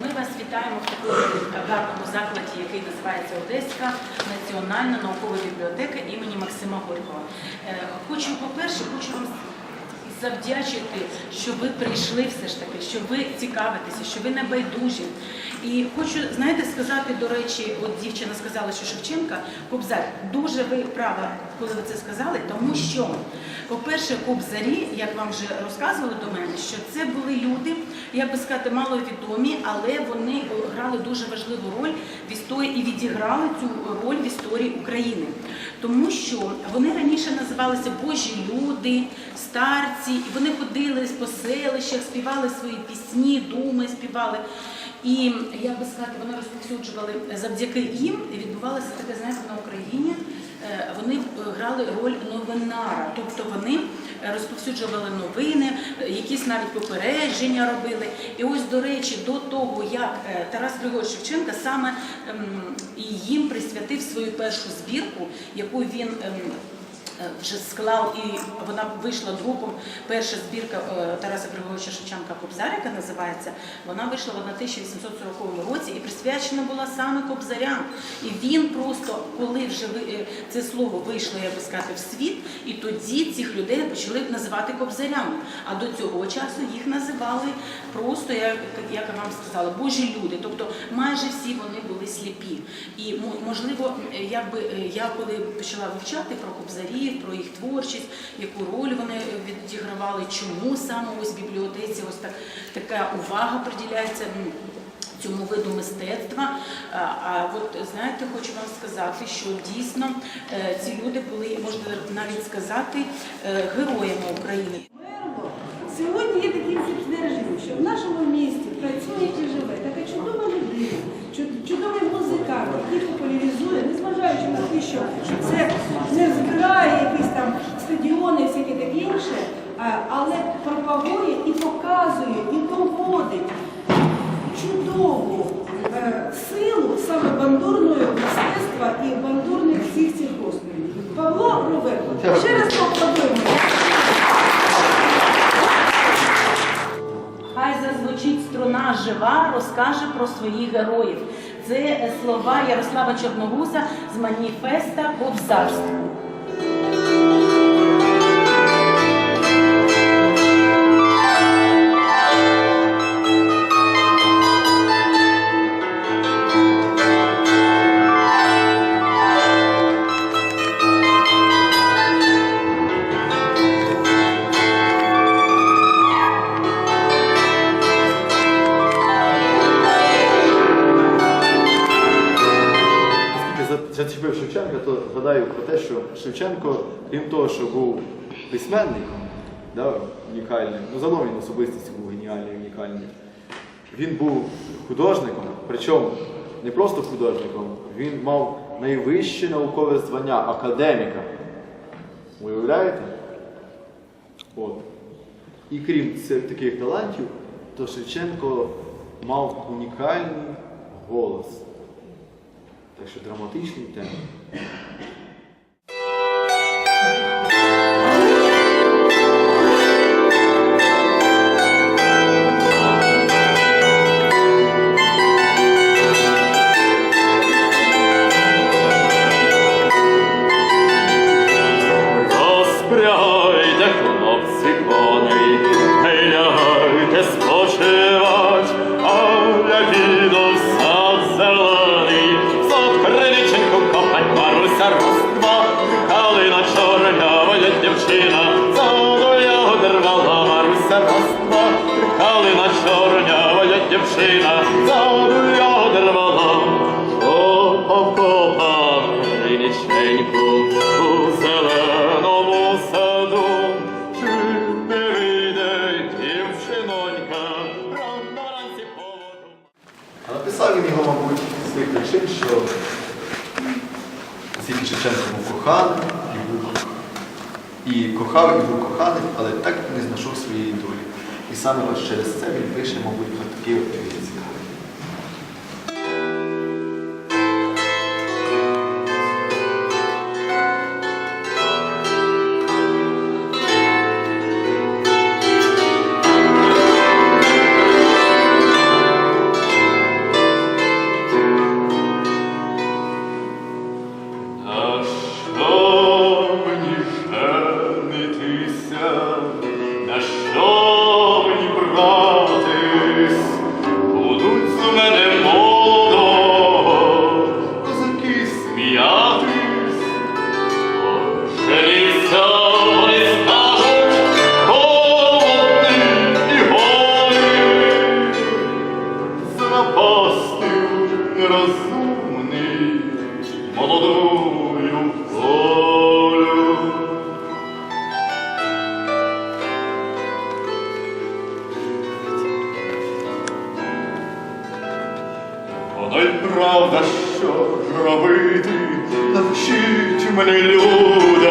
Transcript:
Ми вас вітаємо в такому гарному закладі, який називається Одеська національна наукова бібліотека імені Максима Горького. Е, Хочу, по-перше, хочу вам завдячити, що ви прийшли все ж таки, що ви цікавитеся, що ви не байдужі. І хочу, знаєте, сказати, до речі, от дівчина сказала, що Шевченка, Кобзар, дуже ви права, коли ви це сказали, тому що, по-перше, Кобзарі, як вам вже розказували до мене, що це були люди, як би сказати, маловідомі, але вони грали дуже важливу роль в історії і відіграли цю роль в історії України. Тому що вони раніше називалися Божі люди, старці, і вони ходили по селищах, співали свої пісні, думи співали. І як би сказати, вони розповсюджували завдяки їм і відбувалося таке, знаєте, на Україні. е, Вони е, грали роль новинара, тобто вони е, розповсюджували новини, якісь навіть попередження робили. І ось, до речі, до того, як Тарас Григорович Шевченка саме ем, їм присвятив свою першу збірку, яку він ем, вже склав, і вона вийшла друком. Перша збірка е, Тараса Григоровича Шевченка Кобзар, яка називається, вона вийшла в 1840 році і присвячена була саме Кобзарям. І він просто, коли вже е, це слово вийшло, як би сказати, в світ, і тоді цих людей почали називати Кобзарями. А до цього часу їх називали просто, як, я вам сказала, Божі люди. Тобто майже всі вони були сліпі. І можливо, е, якби е, я коли почала вивчати про кобзарів, про їх творчість, яку роль вони е, відігравали, чому саме ось в бібліотеці ось так така увага приділяється. Цьому виду мистецтва. А, от знаєте, хочу вам сказати, що дійсно е, ці люди були, можна навіть сказати, е, героями України. Сьогодні є такий режим, що в нашому місті працює і живе така чудова людина, чудовий музикант, який популяризує, незважаючи на те, що це не збирає якісь там стадіони, і всяке таке інше, а- але пропагує і показує, і доводить чудову е, силу саме бандурного мистецтва і бандурних всіх цих розповідей. Павло Роверко, ще раз поаплодуємо. Хай зазвучить струна жива, розкаже про своїх героїв. Це е, слова Ярослава Чорногуса з маніфеста Кобзарства. То згадаю про те, що Шевченко, крім того, що був письменником, да, унікальним, ну загалом він особистістю був геніальний, унікальний. Він був художником, причому не просто художником, він мав найвище наукове звання академіка. Уявляєте? От. І крім цих таких талантів, то Шевченко мав унікальний голос. Так що драматичний темп. роства, калина чорнява я дівчина, заду я одервала Маруся роства, калина чорнява я дівчина, заду я одервала. О, окопа, криниченьку, у зеленому саду, чи не вийде дівчинонька, рано вранці по воду. А написав він його, мабуть, з тих причин, що оскільки Шевченко був коханий і був і кохав, і був коханий, але так не знайшов своєї долі. І саме ось через це він пише, мабуть, про такий от. Ну й правда, що робити, навчить мене, люди,